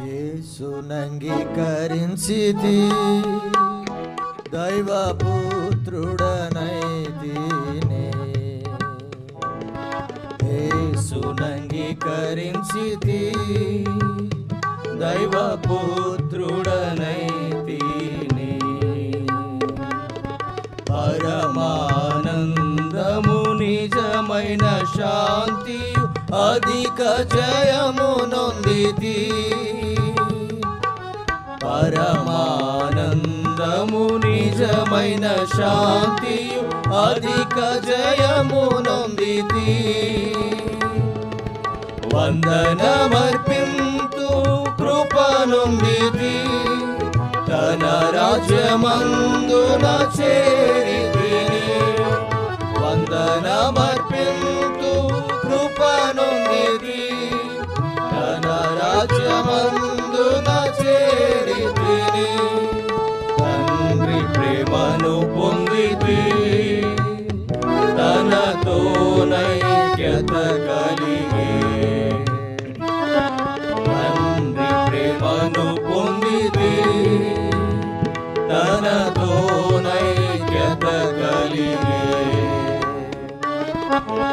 యేసునంగీకరించితి దైవపుత్రుడనైతినే. యేసునంగీకరించితి దైవపుత్రుడనైతినే. పరమానందము నిజమైన శాంతి అధిక జయము నొందితి. పరమానందము నిజమైన శాంతి అధిక జయము నొందితి. వందనమర్పింతు కృపనుందితి తన రాజ్యమందున చేరి వందనమర్పింతు నైక్యత కలిగే తండ్రి ప్రేమను పొందితి తనతో నైక్యత కలిగే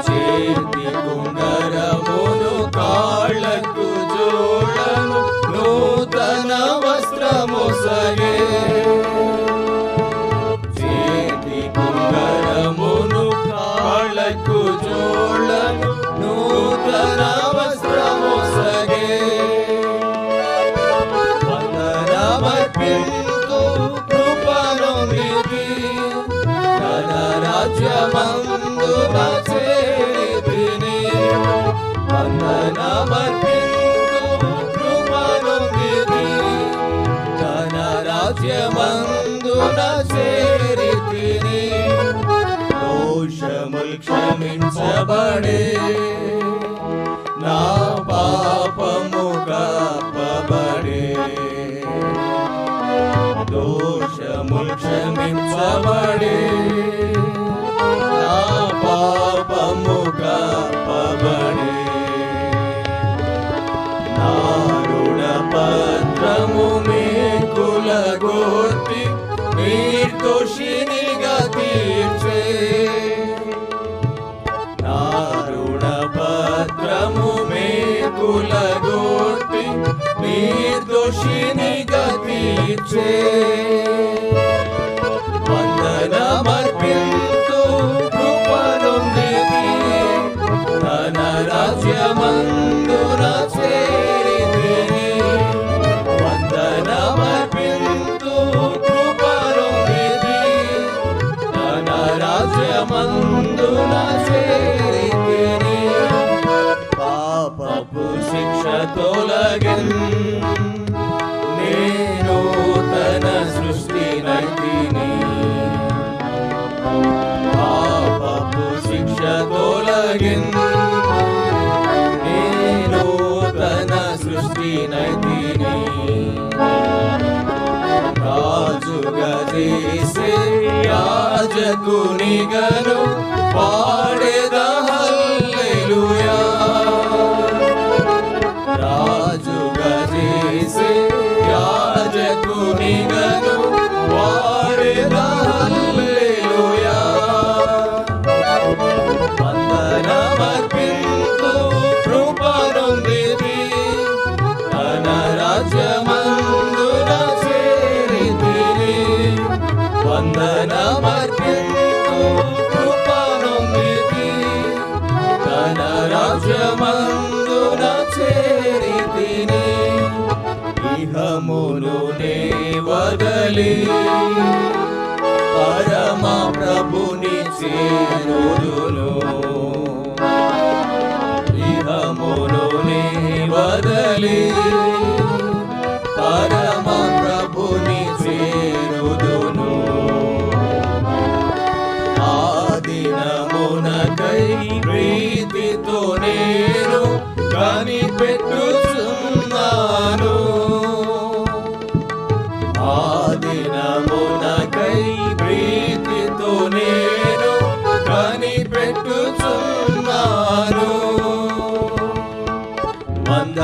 చేతి కుండరమును కాళ్ళకు జోడను నూతన వస్త్రము సగే. కాళ్ళకు జోడను నూతన వస్త్రము సగే వందనమర్పింతు తన చేరితిని క్షమించబడే. నా పాపము కాపబడే. దోషముల్ క్షమించబడే. रे से राजगुणिगनु पाडदः రాజ్యమందున చేరితిని ఇహమును నే వదలి. పరమ ప్రభుని చేరుదును ఇహమును నీ వదలి. కనిపెట్టుచున్నాను ఆ దినమునకై ప్రీతితో నేను కనిపెట్టుచున్నాను వంద